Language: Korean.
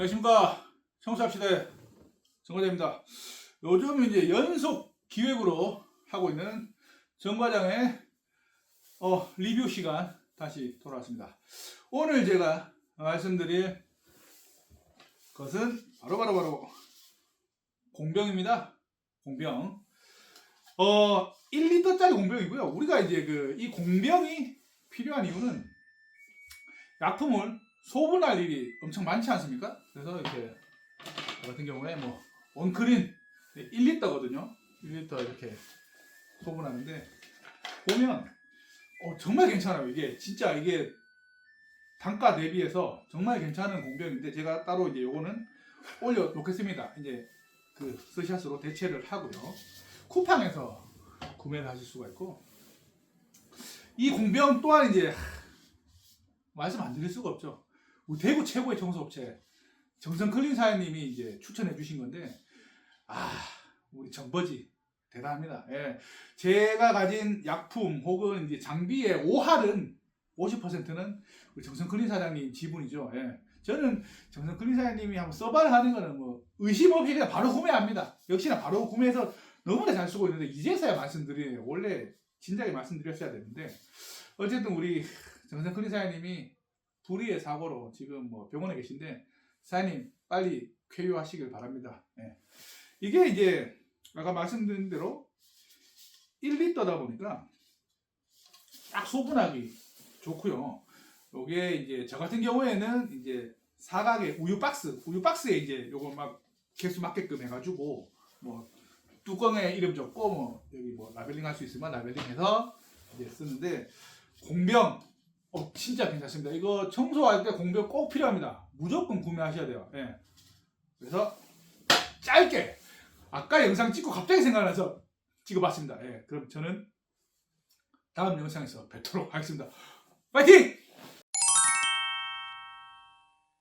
안녕하십니까 청소합시대 정과장입니다. 요즘 이제 연속 기획으로 하고 있는 정과장의 어, 리뷰 시간 다시 돌아왔습니다. 오늘 제가 말씀드릴 것은 바로바로 바로 공병입니다. 공병. 어 1리터짜리 공병이고요. 우리가 이제 그 이 공병이 필요한 이유는 약품을 소분할 일이 엄청 많지 않습니까? 그래서 이렇게 저 같은 경우에 뭐 원크린 1리터거든요. 1리터 이렇게 소분하는데 보면 어, 정말 괜찮아요. 이게 진짜 이게 단가 대비해서 정말 괜찮은 공병인데 제가 따로 이제 요거는 올려 놓겠습니다. 이제 그 스샷으로 대체를 하고요. 쿠팡에서 구매를 하실 수가 있고 이 공병 또한 이제 하, 말씀 안 드릴 수가 없죠. 우리 대구 최고의 청소업체 정성 클린 사장님이 이제 추천해 주신 건데 아 우리 정버지 대단합니다. 예. 제가 가진 약품 혹은 이제 장비의 5할은 50%는 우리 정성 클린 사장님 지분이죠. 예. 저는 정성 클린 사장님이 한번 써봐를 하는 거는 뭐 의심 없이 그냥 바로 구매합니다. 역시나 바로 구매해서 너무나 잘 쓰고 있는데 이제서야 말씀드리네요. 원래 진작에 말씀드렸어야 되는데 어쨌든 우리 정성 클린 사장님이 불의의 사고로 지금 뭐 병원에 계신데 사장님 빨리 쾌유하시길 바랍니다. 예. 이게 이제 아까 말씀드린 대로 1리터다 보니까 딱 소분하기 좋고요. 요게 이제 저 같은 경우에는 이제 사각의 우유 박스, 우유 박스에 이제 요거 막 개수 맞게끔 해가지고 뭐 뚜껑에 이름 적고 뭐 여기 뭐 라벨링 할 수 있으면 라벨링해서 이제 쓰는데 공병 어 진짜 괜찮습니다. 이거 청소할 때 공병 꼭 필요합니다. 무조건 구매하셔야 돼요. 예. 그래서 짧게 아까 영상 찍고 갑자기 생각나서 찍어봤습니다. 예. 그럼 저는 다음 영상에서 뵙도록 하겠습니다. 파이팅!